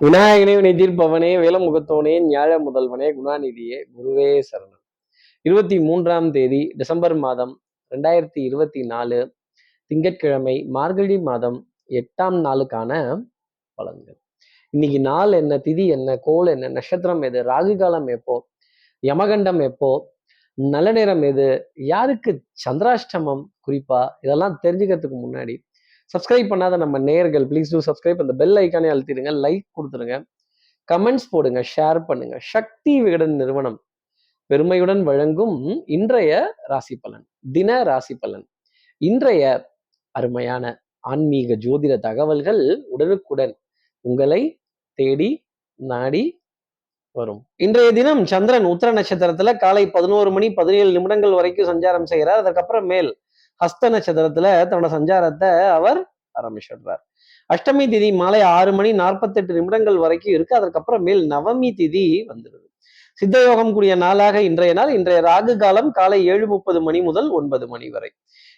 விநாயகனே நிதிர்பவனே வேலமுகத்தோனே ஞாழ முதல்வனே குணாநிதியே குருவே சரணம். இருபத்தி மூன்றாம் தேதி டிசம்பர் மாதம் ரெண்டாயிரத்தி இருபத்தி நாலு திங்கட்கிழமை மார்கழி மாதம் எட்டாம் நாளுக்கான பலன்கள். இன்னைக்கு நாள் என்ன திதி என்ன கோல் என்ன நட்சத்திரம் எது ராகு காலம் எப்போ யமகண்டம் எப்போ நல்ல நேரம் எது யாருக்கு சந்திராஷ்டமம் குறிப்பா இதெல்லாம் தெரிஞ்சுக்கிறதுக்கு முன்னாடி சப்ஸ்கிரைப் பண்ணாத நம்ம நேர்கள் ப்ளீஸ் டூ சப்ஸ்கிரைப் அந்த பெல் ஐக்கானே அழுத்திடுங்க லைக் கொடுத்துருங்க கமெண்ட்ஸ் போடுங்க ஷேர் பண்ணுங்க. சக்தி விகடன் நிறுவனம். பெருமையுடன் வழங்கும் இன்றைய ராசி பலன் தின ராசி பலன். இன்றைய அருமையான ஆன்மீக ஜோதிட தகவல்கள் உடனுக்குடன் உங்களை தேடி நாடி வரும். இன்றைய தினம் சந்திரன் உத்தர நட்சத்திரத்துல காலை பதினோரு மணி பதினேழு நிமிடங்கள் வரைக்கும் சஞ்சாரம் செய்கிறார். அதுக்கப்புறம் மேல் ஹஸ்த நட்சத்திரத்துல தன்னோட சஞ்சாரத்தை அவர் ஆரம்பிச்சிடுறார். அஷ்டமி திதி மாலை ஆறு மணி நாற்பத்தெட்டு நிமிடங்கள் வரைக்கும் இருக்கு. அதற்கப்புறம் மேல் நவமி திதி வந்துடுது சித்தயோகம் கூடிய நாளாக இன்றைய நாள். இன்றைய ராகு காலம் காலை ஏழு முப்பது மணி முதல் ஒன்பது மணி வரை.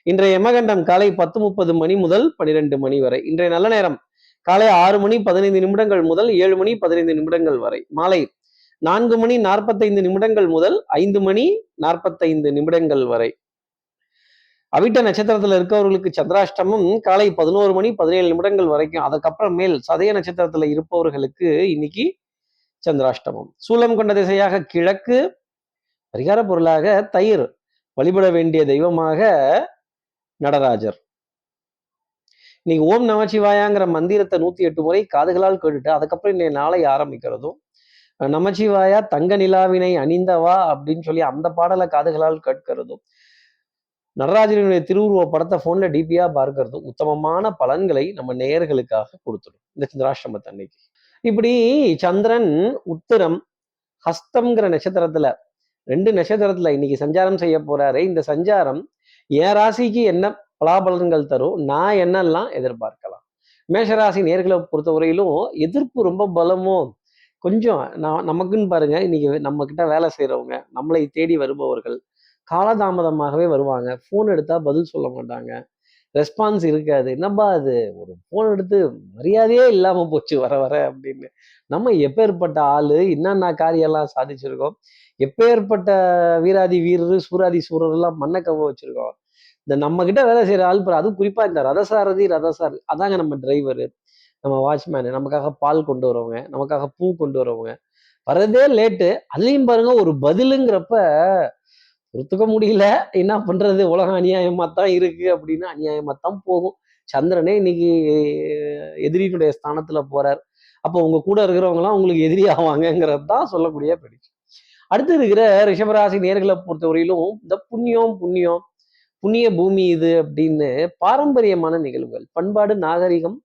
இன்றைய யமகண்டம் காலை பத்து முப்பது மணி முதல் பனிரெண்டு மணி வரை. இன்றைய நல்ல நேரம் காலை ஆறு மணி பதினைந்து நிமிடங்கள் முதல் ஏழு மணி பதினைந்து நிமிடங்கள் வரை. மாலை நான்கு மணி நாற்பத்தைந்து நிமிடங்கள் முதல் ஐந்து மணி நாற்பத்தைந்து நிமிடங்கள் வரை. அவிட்ட நட்சத்திரத்துல இருக்கவர்களுக்கு சந்திராஷ்டமம் காலை பதினோரு மணி பதினேழு நிமிடங்கள் வரைக்கும். அதுக்கப்புறம் மேல் சதய நட்சத்திரத்துல இருப்பவர்களுக்கு இன்னைக்கு சந்திராஷ்டமம். சூலம் கொண்ட திசையாக கிழக்கு பரிகார பொருளாக தயிர் வழிபட வேண்டிய தெய்வமாக நடராஜர். இன்னைக்கு ஓம் நமச்சிவாயாங்கிற மந்திரத்தை நூத்தி எட்டு முறை காதுகளால் கேட்டுட்டு அதுக்கப்புறம் இன்னைய நாளை ஆரம்பிக்கிறதும் நமச்சிவாயா தங்க நிலாவினை அணிந்தவா அப்படின்னு சொல்லி அந்த பாடலை காதுகளால் கேட்கிறதும் நடராஜனுடைய திருவுருவ படத்தை போன்ல டிபியா பார்க்கறதும் உத்தமமான பலன்களை நம்ம நேயர்களுக்காக கொடுத்துடும் இந்த சந்திராஷ்டிரமத்தை அன்னைக்கு. இப்படி சந்திரன் உத்தரம் ஹஸ்தம்ங்கிற நட்சத்திரத்துல ரெண்டு நட்சத்திரத்துல இன்னைக்கு சஞ்சாரம் செய்ய போறாரு இந்த சஞ்சாரம் என் ராசிக்கு என்ன பலாபலன்கள் தரும் நான் என்னெல்லாம் எதிர்பார்க்கலாம்? மேஷராசி நேர்களை பொறுத்தவரையிலும் எதிர்ப்பு ரொம்ப பலமோ கொஞ்சம் நான் நமக்குன்னு பாருங்க இன்னைக்கு நம்ம கிட்ட வேலை செய்யறவங்க நம்மளை தேடி வருபவர்கள் காலதாமதமாகவே வருவாங்க. ஃபோன் எடுத்தால் பதில் சொல்ல மாட்டாங்க. ரெஸ்பான்ஸ் இருக்காது. என்னப்பா அது ஒரு ஃபோன் எடுத்து மரியாதையே இல்லாமல் போச்சு வர வர அப்படின்னு. நம்ம எப்பேற்பட்ட ஆள் என்னென்ன காரியெல்லாம் சாதிச்சிருக்கோம் எப்பேற்பட்ட வீராதி வீரர் சூராதி சூரர் எல்லாம் மண்ணை கவ வச்சிருக்கோம். இந்த நம்ம கிட்ட வேலை செய்கிற ஆள் பிற அதுவும் குறிப்பாக இந்த ரதசாரதி ரதசாரி அதாங்க நம்ம டிரைவரு நம்ம வாட்ச்மேனு நமக்காக பால் கொண்டு வரவங்க நமக்காக பூ கொண்டு வரவங்க. வரதே லேட்டு அதுலேயும் பாருங்க ஒரு பதிலுங்கிறப்ப பொறுத்துக்க முடியல. என்ன பண்றது? உலகம் அநியாயமாக தான் இருக்கு அப்படின்னா அநியாயமாக தான் போகும். சந்திரனே இன்னைக்கு எதிரியினுடைய ஸ்தானத்துல போறார். அப்போ உங்க கூட இருக்கிறவங்களாம் உங்களுக்கு எதிரி ஆவாங்கங்கிறது தான் சொல்லக்கூடிய படிச்சு அடுத்து இருக்கிற ரிஷபராசி நேர்களை பொறுத்தவரையிலும் இந்த புண்ணியம் புண்ணியம் புண்ணிய பூமி இது அப்படின்னு பாரம்பரியமான நிகழ்வுகள். பண்பாடு நாகரிகம்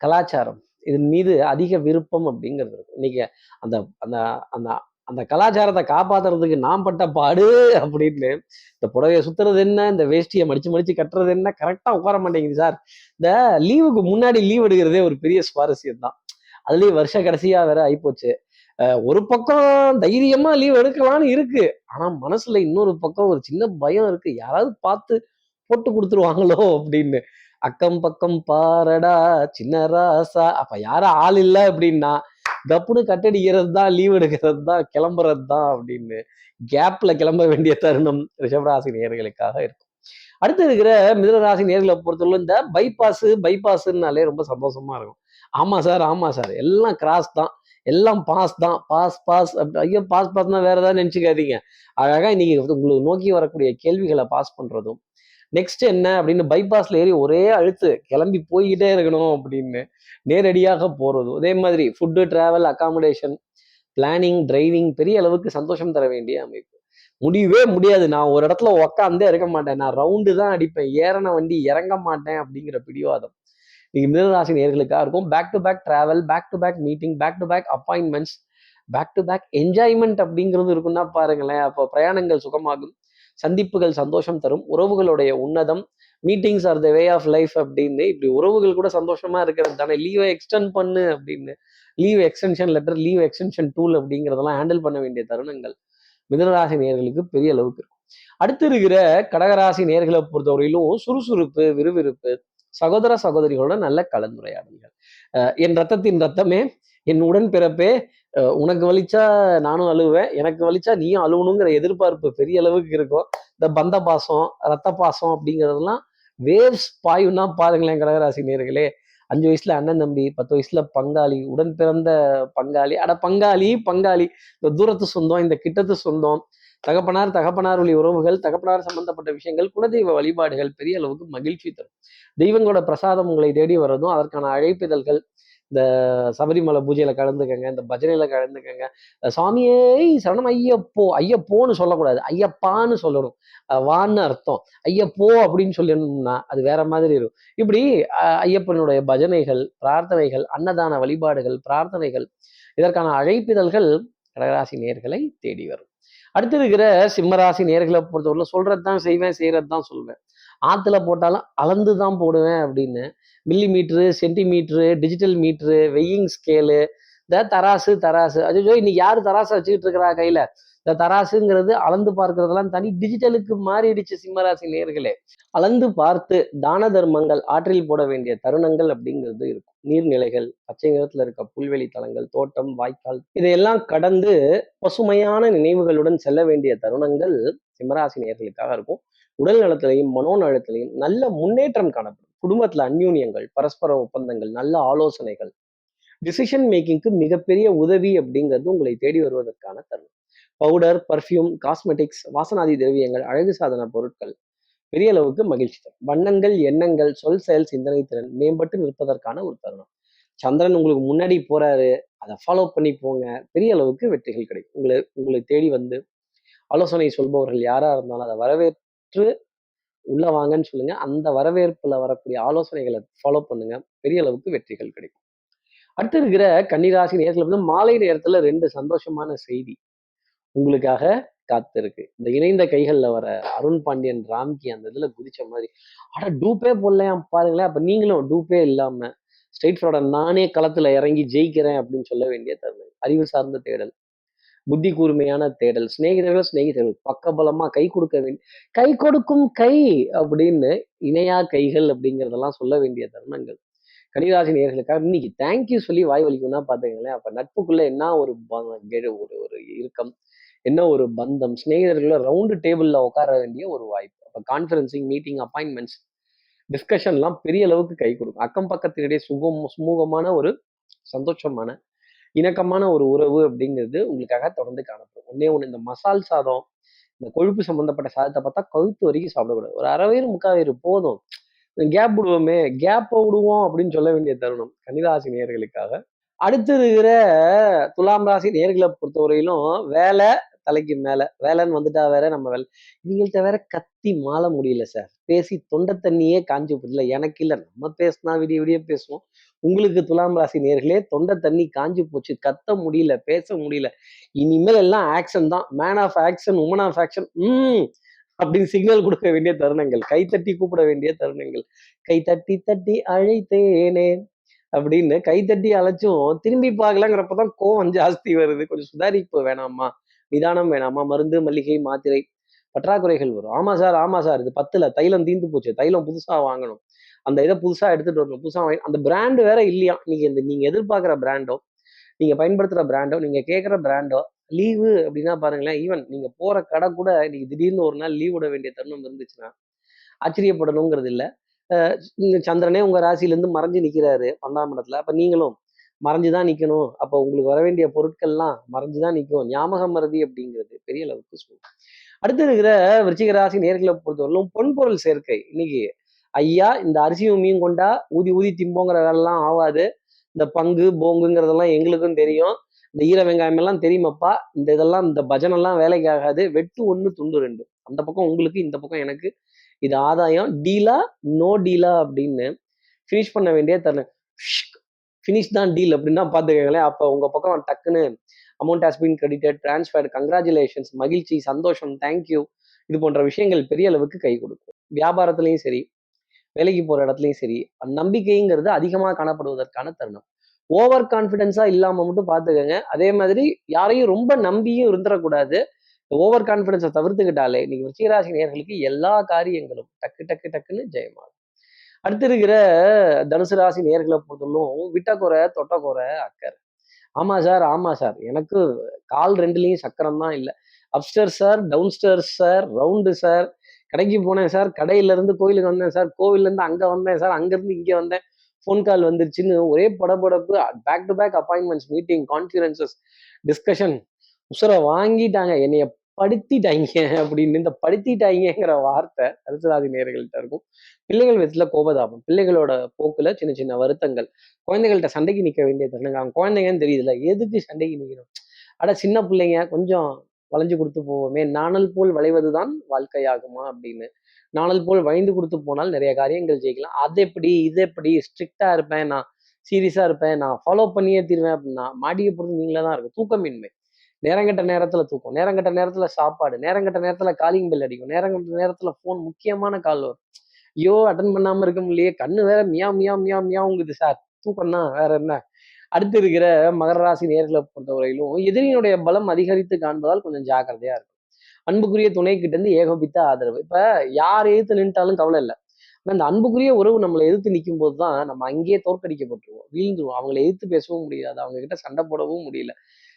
கலாச்சாரம். இதன் மீது அதிக விருப்பம் அப்படிங்கிறது இருக்கும் இன்னைக்கு அந்த அந்த அந்த அந்த கலாச்சாரத்தை காப்பாத்துறதுக்கு நான் பட்ட பாடு அப்படின்னு இந்த புடவைய சுத்துறது என்ன இந்த வேஷ்டியை மடிச்சு மடிச்சு கட்டுறது என்ன கரெக்டா உட்கார மாட்டேங்குது சார். இந்த லீவுக்கு முன்னாடி லீவ் எடுக்கிறதே ஒரு பெரிய சுவாரஸ்யம் தான். அதுலயும் வருஷ கடைசியா வேற ஆயிப்போச்சு. ஒரு பக்கம் தைரியமா லீவ் எடுக்கலாம்னு இருக்கு. ஆனா மனசுல இன்னொரு பக்கம் ஒரு சின்ன பயம் இருக்கு. யாராவது பார்த்து போட்டு கொடுத்துருவாங்களோ அப்படின்னு. அக்கம் பக்கம் பாரடா சின்ன ராசா. அப்ப யாரும் ஆள் இல்லை அப்படின்னா தப்புன்னு கட்டடிக்கிறது தான் லீவ் எடுக்கிறது தான் கிளம்புறது தான் அப்படின்னு கேப்ல கிளம்ப வேண்டிய தருணம் ரிஷபராசி நேர்களுக்காக இருக்கும். அடுத்து இருக்கிற மிதனராசி நேர்களை பொறுத்தவரை இந்த பைபாஸ் பைபாஸ்னாலே ரொம்ப சந்தோஷமா இருக்கும். ஆமா சார் ஆமா சார். எல்லாம் கிராஸ் தான். எல்லாம் பாஸ் தான். பாஸ் பாஸ் அப்படி ஐயோ பாஸ் பாஸ்னா வேற ஏதாவது நினச்சிக்காதீங்க. அழகா இன்னைக்கு உங்களுக்கு நோக்கி வரக்கூடிய கேள்விகளை பாஸ் பண்றதும் நெக்ஸ்ட் என்ன அப்படின்னு பைபாஸ்ல ஏறி ஒரே அழுத்து கிளம்பி போய்கிட்டே இருக்கணும் அப்படின்னு நேரடியாக போறதும் அதே மாதிரி food travel accommodation planning driving பெரிய அளவுக்கு சந்தோஷம் தர வேண்டிய அமைப்பு. முடியவே முடியாது. நான் ஒரு இடத்துல உக்காந்தே இருக்க மாட்டேன். நான் ரவுண்டு தான் அடிப்பேன். ஏறன வண்டி இறங்க மாட்டேன் அப்படிங்கிற பிடிவாதம். நீங்க மிதனராசி நேர்களுக்காக இருக்கும். Back to back travel back to back meeting back to back appointments back to back enjoyment அப்படிங்கிறது இருக்குன்னா பாருங்களேன். அப்போ பிரயாணங்கள் சுகமாகும். சந்திப்புகள் சந்தோஷம் தரும். உறவுகளுடைய உன்னதம் meetings are the way of life அப்படின்னு இப்படி உறவுகள் கூட சந்தோஷமா இருக்கிறது தானே. லீவை எக்ஸ்டெண்ட் பண்ணு அப்படின்னு leave extension letter leave extension tool அப்படிங்கிறதெல்லாம் ஹேண்டில் பண்ண வேண்டிய தருணங்கள் மிதனராசி நேர்களுக்கு பெரிய அளவுக்கு இருக்கும். அடுத்து இருக்கிற கடகராசி நேர்களை பொறுத்தவரையிலும் சுறுசுறுப்பு விறுவிறுப்பு சகோதர சகோதரிகளோட நல்ல கலந்துரையாடல்கள். என் ரத்தத்தின் ரத்தமே என் உடன் பிறப்பே உனக்கு வலிச்சா நானும் அழுவேன். எனக்கு வலிச்சா நீயும் அழுவணுங்கிற எதிர்பார்ப்பு பெரிய அளவுக்கு இருக்கும். இந்த பந்த பாசம் ரத்த பாசம் அப்படிங்கிறதெல்லாம் வேவ்ஸ் பாயும்னா பாருங்களேன் கடகராசி நேர்களே. அஞ்சு வயசுல அண்ணன் தம்பி பத்து வயசுல பங்காளி உடன் பிறந்த பங்காளி. அட பங்காளி பங்காளி. இந்த தூரத்து சொந்தம் இந்த கிட்டத்து சொந்தம் தகப்பனார் தகப்பனார் வழி உறவுகள் தகப்பனார் சம்பந்தப்பட்ட விஷயங்கள் குலதெய்வ வழிபாடுகள் பெரிய அளவுக்கு மகிழ்ச்சி தரும். தெய்வங்களோட பிரசாதம் உங்களை தேடி வர்றதும் அதற்கான அழைப்பிதழ்கள் இந்த சபரிமலை பூஜையில கலந்துக்கங்க இந்த பஜனையில கலந்துக்கங்க. சுவாமியே சரணம் ஐயப்போ ஐயப்போன்னு சொல்லக்கூடாது. ஐயப்பான்னு சொல்லணும். வான்னு அர்த்தம். ஐயப்போ அப்படின்னு சொல்லணும்னா அது வேற மாதிரி இருக்கும். இப்படி அஹ் ஐயப்பனுடைய பஜனைகள் பிரார்த்தனைகள் அன்னதான வழிபாடுகள் பிரார்த்தனைகள் இதற்கான அழைப்பிதழ்கள் கடகராசி நேர்களை தேடி வரும். அடுத்து இருக்கிற சிம்மராசி நேர்களை பொறுத்தவரை சொல்றது தான் செய்வேன் செய்யறது தான் சொல்வேன். ஆற்றுல போட்டாலும் அளந்து தான் போடுவேன் அப்படின்னு. Millimetre centimetre digital metre weighing scale இந்த தராசு தராசு. அஜோ இன்னைக்கு யார் தராசு வச்சுக்கிட்டு இருக்கிறா கையில்? இந்த தராசுங்கிறது அளந்து பார்க்கறதெல்லாம் தனி டிஜிட்டலுக்கு மாறிடுச்சு சிம்மராசி நேர்களே அளந்து பார்த்து தான தர்மங்கள் ஆற்றில் போட வேண்டிய தருணங்கள் அப்படிங்கிறது இருக்கும். நீர்நிலைகள் பச்சை நிறத்துல இருக்க புல்வெளி தலங்கள் தோட்டம் வாய்க்கால் இதையெல்லாம் கடந்து பசுமையான நினைவுகளுடன் செல்ல வேண்டிய தருணங்கள் சிம்மராசி நேர்களுக்காக இருக்கும். உடல் நலத்திலையும் மனோநலத்திலையும் நல்ல முன்னேற்றம் காணப்படும். குடும்பத்துல அந்யூன்யங்கள் பரஸ்பர ஒப்பந்தங்கள் நல்ல ஆலோசனைகள் டிசிஷன் மேக்கிங்க்கு மிகப்பெரிய உதவி அப்படிங்கிறது உங்களை தேடி வருவதற்கான தருணம். பவுடர் பர்ஃப்யூம் காஸ்மெட்டிக்ஸ் வாசனாதி திரவியங்கள் அழகு சாதன பொருட்கள் பெரிய அளவுக்கு மகிழ்ச்சி தரும். வண்ணங்கள் எண்ணங்கள் சொல் செயல் சிந்தனை திறன் மேம்பட்டு நிற்பதற்கான ஒரு தருணம். சந்திரன் உங்களுக்கு முன்னாடி போறாரு. அதை ஃபாலோ பண்ணி போங்க. பெரிய அளவுக்கு வெற்றிகள் கிடைக்கும். உங்களை உங்களை தேடி வந்து ஆலோசனை சொல்பவர்கள் யாரா இருந்தாலும் அதை வரவேற்று உள்ள வாங்கன்னு சொல்லுங்க. அந்த வரவேற்புல வரக்கூடிய ஆலோசனைகளை ஃபாலோ பண்ணுங்க. பெரிய அளவுக்கு வெற்றிகள் கிடைக்கும். அடுத்து இருக்கிற கன்னிராசி நேரத்துல வந்து மாலை நேரத்துல ரெண்டு சந்தோஷமான செய்தி உங்களுக்காக காத்திருக்கு. இந்த இணைந்த கைகள்ல வர அருண் பாண்டியன் ராம்கி அந்த இதுல குதிச்ச மாதிரி ஆனா டூப்பே போடலையா பாருங்களேன். அப்ப நீங்களும் டூப்பே இல்லாம ஸ்ட்ரெயிட் ஃபார்வர்டா நானே களத்துல இறங்கி ஜெயிக்கிறேன் அப்படின்னு சொல்ல வேண்டிய தருணம். அறிவு சார்ந்த தேடல். புத்தி கூர்மையான தேடல் சிநேகிதர்கள் சிநேகிதர்கள் பக்கபலமா கை கொடுக்க வேண்டிய கை கொடுக்கும் கை அப்படின்னு இணையா கைகள் அப்படிங்கிறதெல்லாம் சொல்ல வேண்டிய தருணங்கள். கனிராசி நேர்களுக்காக இன்னைக்கு தேங்க்யூ சொல்லி வாய் வலிக்கும்னா பாத்துக்கங்களேன். அப்ப நட்புக்குள்ள என்ன ஒரு ஒரு ஒரு இறுக்கம் என்ன ஒரு பந்தம்? சிநேகிதர்களை ரவுண்டு டேபிள்ல உட்கார வேண்டிய ஒரு வாய்ப்பு. அப்ப கான்ஃபரன்சிங் மீட்டிங் அப்பாயின்மெண்ட்ஸ் டிஸ்கஷன்லாம் பெரிய அளவுக்கு கை கொடுக்கும். அக்கம் பக்கத்தினுடைய சுகம் சுமூகமான ஒரு சந்தோஷமான இணக்கமான ஒரு உறவு அப்படிங்கிறது உங்களுக்காக தொடர்ந்து காணப்படும். ஒன்னே ஒன்று இந்த மசால் சாதம் இந்த கொழுப்பு சம்பந்தப்பட்ட சாதத்தை பார்த்தா கழுத்து வரைக்கும் சாப்பிடக்கூடாது. ஒரு அரை வயிறு முக்கால் வயிறு போதும். கேப் விடுவோமே கேப்பை விடுவோம் அப்படின்னு சொல்ல வேண்டிய தருணம் கன்னிராசி நேயர்களுக்காக அடுத்து இருக்கிற துலாம் ராசி நேர்களை பொறுத்தவரையிலும் வேலை தலைக்கு மேல. வேலைன்னு வந்துட்டா வேற நம்ம வேலை. இவங்கள்ட்ட வேற கத்தி மாள முடியல சார். பேசி தொண்டை தண்ணியே காஞ்சி போதில்ல எனக்கு இல்லை. நம்ம பேசினா விடிய விடிய பேசுவோம். உங்களுக்கு துலாம் ராசி நேர்களே தொண்டை தண்ணி காஞ்சி போச்சு கத்த முடியல பேச முடியல. இனிமேல் எல்லாம் ஆக்ஷன் தான். Man of action woman of action hmm அப்படின்னு சிக்னல் கொடுக்க வேண்டிய தருணங்கள். கை தட்டி கூப்பிட வேண்டிய தருணங்கள். கை தட்டி தட்டி அழைத்தேனே அப்படின்னு கை தட்டி அழைச்சும் திரும்பி பார்க்கலாங்கிறப்பதான் கோவம் ஜாஸ்தி வருது. கொஞ்சம் சுதாரிப்பு வேணாமா? நிதானம் வேணாமா? மருந்து மல்லிகை மாத்திரை பற்றாக்குறைகள் வரும். ஆமா சார் ஆமா சார் இது பத்துல தைலம் தீந்து போச்சு. தைலம் புதுசா வாங்கணும். அந்த இதை புதுசாக எடுத்துகிட்டு வரணும். புதுசாக வாங்கி அந்த பிராண்ட் வேற இல்லையா? நீங்கள் இந்த நீங்கள் எதிர்பார்க்குற பிராண்டோ நீங்க பயன்படுத்துகிற பிராண்டோ நீங்கள் கேட்குற பிராண்டோ லீவு அப்படின்னா பாருங்களேன் ஈவன் நீங்கள் போற கடை கூட இன்னைக்கு திடீர்னு ஒரு நாள் லீவ் விட வேண்டிய தருணம் இருந்துச்சுன்னா ஆச்சரியப்படணுங்கிறது இல்லை. இந்த சந்திரனே உங்க ராசியிலேருந்து மறைஞ்சு நிக்கிறாரு பன்னெண்டாம் இடத்துல. அப்போ நீங்களும் மறைஞ்சு தான் நிக்கணும். அப்போ உங்களுக்கு வர வேண்டிய பொருட்கள்லாம் மறைஞ்சு தான் நிற்கும். ஞாபக மறதி அப்படிங்கிறது பெரிய அளவுக்கு சொல்லும் அடுத்து இருக்கிற விருச்சிக ராசி நேர்களை பொறுத்தவரையிலும் பொன்பொருள் சேர்க்கை. இன்னைக்கு ஐயா இந்த அரிசியும் மீன் கொண்டா ஊதி ஊதி திம்போங்கிற வேலைலாம் ஆகாது இந்த பங்கு போங்குங்கிறதெல்லாம் எங்களுக்கும் தெரியும். இந்த ஈர வெங்காயம் எல்லாம் தெரியுமாப்பா? இந்த இதெல்லாம் இந்த பஜனெல்லாம் வேலைக்கு ஆகாது. வெட்டு ஒன்று துண்டு ரெண்டு. அந்த பக்கம் உங்களுக்கு இந்த பக்கம் எனக்கு இது ஆதாயம். டீலா நோ டீலா அப்படின்னு ஃபினிஷ் பண்ண வேண்டிய தருணம் ஃபினிஷ் தான் டீல் அப்படின்னா பார்த்துக்கங்களேன் அப்போ உங்கள் பக்கம் டக்குன்னு amount has been credited transferred congratulations மகிழ்ச்சி சந்தோஷம். தேங்க்யூ இது போன்ற விஷயங்கள் பெரிய அளவுக்கு கை கொடுக்கும். வியாபாரத்துலையும் சரி வேலைக்கு போற இடத்துலையும் சரி நம்பிக்கைங்கிறது அதிகமாக காணப்படுவதற்கான தருணம். ஓவர் கான்ஃபிடென்ஸா இல்லாம மட்டும் பாத்துக்கோங்க அதே மாதிரி யாரையும் ரொம்ப நம்பியும் இருந்துடக்கூடாது ஓவர் கான்ஃபிடென்ஸை தவிர்த்துக்கிட்டாலே இன்னைக்கு விருச்சிகராசி நேர்களுக்கு எல்லா காரியங்களும் டக்கு டக்கு டக்குன்னு ஜெயமாகும். அடுத்து இருக்கிற தனுசு ராசி நேர்களை பொறுத்தவரைக்கும் விட்டக்குறை தொட்டக்குறை அக்கறை. ஆமா சார் ஆமா சார். எனக்கு கால் ரெண்டுலயும் சக்கரம் தான் இல்லை. Upstairs sir downstairs sir round sir கடைக்கு போனேன் சார். கடையிலேருந்து கோயிலுக்கு வந்தேன் சார். கோவில்லேருந்து அங்கே வந்தேன் சார். அங்கேருந்து இங்கே வந்தேன். ஃபோன் கால் வந்துருச்சுன்னு ஒரே படபடப்பு back to back appointments meeting conferences discussion உசுரை வாங்கிட்டாங்க. என்னைய படுத்திட்டாங்க அப்படின்னு. இந்த படுத்திட்டாங்கிற வார்த்தை அரசராதி நேர்கள்ட்ட இருக்கும். பிள்ளைகள் விதத்துல கோபதாபம். பிள்ளைகளோட போக்குல சின்ன சின்ன வருத்தங்கள். குழந்தைகள்கிட்ட சண்டைக்கு நிக்க வேண்டிய தருணங்க அவங்க குழந்தைங்கன்னு தெரியுதுல எதுக்கு சண்டைக்கு நிக்கணும் அட சின்ன பிள்ளைங்க கொஞ்சம் வளைஞ்சு கொடுத்து போவோமே. நாணல் போல் வளைவதுதான் வாழ்க்கையாகுமா அப்படின்னு. நாணல் போல் வளைந்து கொடுத்து போனால் நிறைய காரியங்கள் ஜெயிக்கலாம். அது எப்படி இது எப்படி? ஸ்ட்ரிக்டா இருப்பேன் நான். சீரியஸா இருப்பேன். நான் ஃபாலோ பண்ணியே தீருவேன் அப்படின்னா மாடியை பொறுத்து நீங்களே தான் இருக்கும். தூக்கமின்மை. நேரங்கட்ட நேரத்துல தூக்கம் நேரங்கட்ட நேரத்துல சாப்பாடு நேரங்கட்ட நேரத்துல காலிங் பெல் அடிக்கும் நேரங்கட்ட நேரத்துல ஃபோன் முக்கியமான கால் வரும். ஐயோ அட்டன் பண்ணாம இருக்க முடியலையே. கண்ணு வேற மியா மியா மியா மியாவுங்குது சார். தூக்கம் தான் வேற என்ன? அடுத்து இருக்கிற மகர ராசி நேர்களை பொறுத்தவரையிலும் எதிரியினுடைய பலம் அதிகரித்து காண்பதால் கொஞ்சம் ஜாக்கிரதையா இருக்கும். அன்புக்குரிய துணை கிட்ட இருந்து ஏகோபித்த ஆதரவு. இப்ப யார் எதிர்த்து நின்ட்டாலும் கவலை இல்லை. ஆனால் அந்த அன்புக்குரிய உறவு நம்மளை எதிர்த்து நிற்கும் போது தான் நம்ம அங்கேயே தோற்கடிக்கப்பட்டுருவோம். வீழ்ந்துருவோம். அவங்களை எதிர்த்து பேசவும் முடியாது. அவங்க கிட்ட சண்டை போடவும் முடியல.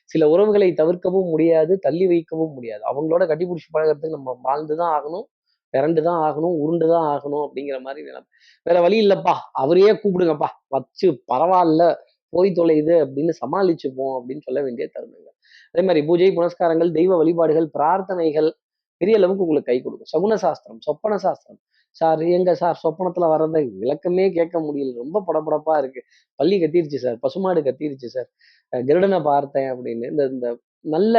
சில உறவுகளை தவிர்க்கவும் முடியாது. தள்ளி வைக்கவும் முடியாது. அவங்களோட கட்டிப்பிடிச்சி பழகிறதுக்கு நம்ம வாழ்ந்து தான் ஆகணும். பிறண்டு தான் ஆகணும். உருண்டு தான் ஆகணும் அப்படிங்கிற மாதிரி நிலம். வேற வழி இல்லைப்பா. அவரையே கூப்பிடுங்கப்பா. வச்சு பரவாயில்ல. போய் தொலையுது அப்படின்னு சமாளிச்சுப்போம் அப்படின்னு சொல்ல வேண்டிய தருணங்கள். அதே மாதிரி பூஜை புனஸ்காரங்கள் தெய்வ வழிபாடுகள் பிரார்த்தனைகள் பெரிய அளவுக்கு உங்களுக்கு கை கொடுக்கும். சகுன சாஸ்திரம் சொப்பன சாஸ்திரம். சார் எங்க சார்? சொப்பனத்துல வர்றதை விளக்கமே கேட்க முடியல. ரொம்ப படபடப்பா இருக்கு. பள்ளி கத்திருச்சு சார். பசுமாடு கத்திருச்சு சார். கருடனை பார்த்தேன் அப்படின்னு. இந்த இந்த நல்ல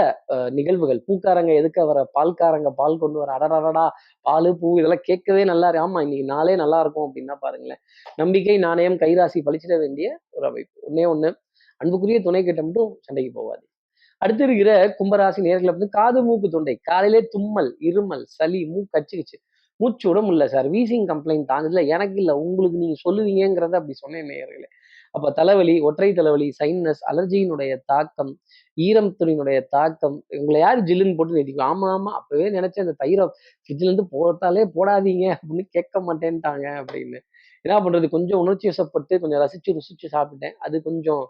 நிகழ்வுகள். பூக்காரங்க எதுக்க வர பால்காரங்க பால் கொண்டு வர அடடடா பால் பூ இதெல்லாம் கேட்கவே நல்லா இருக்கு ஆமா இன்னைக்கு நாளே நல்லா இருக்கும் அப்படின்னா பாருங்களேன். நம்பிக்கை நாணயம் கைராசி பழிச்சிட வேண்டிய ஒரு அமைப்பு. ஒன்னே ஒன்று அன்புக்குரிய துணை கிட்ட மட்டும் சண்டைக்கு போவாது அடுத்து இருக்கிற கும்பராசி நேர்களை வந்து காது மூக்கு தொண்டை. காலையிலே தும்மல் இருமல் சளி மூக்கு கச்சிக்கிச்சு மூச்சு விட முடியல சார். Wheezing complaint தாங்குதுல. எனக்கு இல்லை. உங்களுக்கு நீங்க சொல்லுவீங்கிறத அப்படி சொன்னேன் நேர்களே அப்ப தலைவலி ஒற்றை தலைவலி சைனஸ் அலர்ஜியினுடைய தாக்கம் ஈரம் துணியினுடைய தாக்கம் உங்களை யார் ஜில்லுன்னு போட்டு நிறுத்திக்கும் ஆமா ஆமா அப்பவே நினைச்சேன் அந்த தயிரை ஃப்ரிட்ஜ்ல இருந்து போட்டாலே போடாதீங்க அப்படின்னு கேட்க மாட்டேன்ட்டாங்க அப்படின்னு. என்ன பண்றது? கொஞ்சம் உணர்ச்சி வசப்பட்டு கொஞ்சம் ரசிச்சு ருசிச்சு சாப்பிட்டேன். அது கொஞ்சம்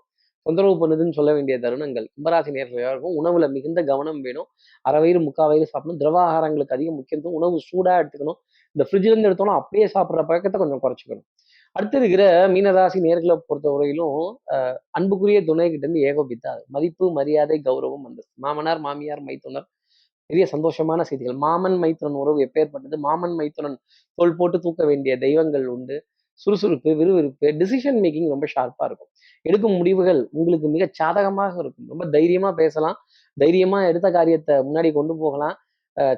தொந்தரவு பண்ணுதுன்னு சொல்ல வேண்டிய தருணங்கள். கும்பராசி இருக்கும் உணவுல மிகுந்த கவனம் வேணும். அரை வயிறு முக்கால் வயிறு சாப்பிடணும். திரவாகாரங்களுக்கு அதிக முக்கியத்துவம் உணவு சூடா எடுத்துக்கணும். இந்த ஃப்ரிட்ஜ்ல இருந்து எடுத்தோம்னா அப்படியே சாப்பிட்ற பழக்கத்தை கொஞ்சம் குறைச்சிக்கணும். அடுத்து இருக்கிற மீனராசி நேர்களை பொறுத்தவரையிலும் அன்புக்குரிய துணை கிட்ட இருந்து ஏகோபித்தாது மதிப்பு மரியாதை கௌரவம் வந்தது மாமனார் மாமியார் மைத்துனர் பெரிய சந்தோஷமான செய்திகள். மாமன் மைத்துனன் உறவு எப்பேற்பட்டது? மாமன் மைத்துனன் தோல் போட்டு தூக்க வேண்டிய தெய்வங்கள் உண்டு. சுறுசுறுப்பு விறுவிறுப்பு டிசிஷன் மேக்கிங் ரொம்ப ஷார்ப்பாக இருக்கும். எடுக்கும் முடிவுகள் உங்களுக்கு மிக சாதகமாக இருக்கும். ரொம்ப தைரியமாக பேசலாம். தைரியமாக எடுத்த காரியத்தை முன்னாடி கொண்டு போகலாம்.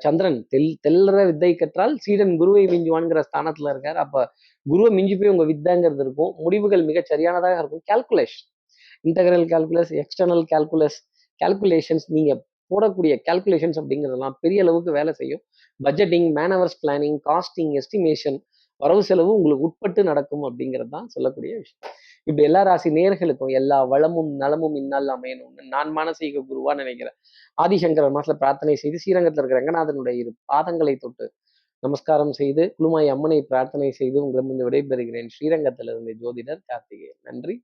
சந்திரன் தெல் தெல்லற வித்தை கற்றால் சீடன் குருவை மிஞ்சுவான்ங்கிற ஸ்தானத்துல இருக்கார். அப்ப குருவை மிஞ்சி போய் உங்க வித்தாங்கிறது இருக்கும். முடிவுகள் மிக சரியானதாக இருக்கும். Calculation integral calculus external calculus calculations நீங்க போடக்கூடிய கால்குலேஷன்ஸ் அப்படிங்கிறதெல்லாம் பெரிய அளவுக்கு வேலை செய்யும். Budgeting manoeuvres planning costing estimation வரவு செலவு உங்களுக்கு உட்பட்டு நடக்கும் அப்படிங்கிறது தான் சொல்லக்கூடிய விஷயம். இப்படி எல்லா ராசி நேர்களுக்கும் எல்லா வளமும் நலமும் இன்னால் அமையணும்னு நான் மானசீக குருவா நினைக்கிறேன். ஆதிசங்கர மாசத்துல பிரார்த்தனை செய்து ஸ்ரீரங்கத்தில் இருக்கிற ரங்கநாதனுடைய இரு பாதங்களை தொட்டு நமஸ்காரம் செய்து குழுமாய் அம்மனை பிரார்த்தனை செய்து உங்களிடமிருந்து விடைபெறுகிறேன். ஸ்ரீரங்கத்திலிருந்து ஜோதிடர் கார்த்திகேயன். நன்றி.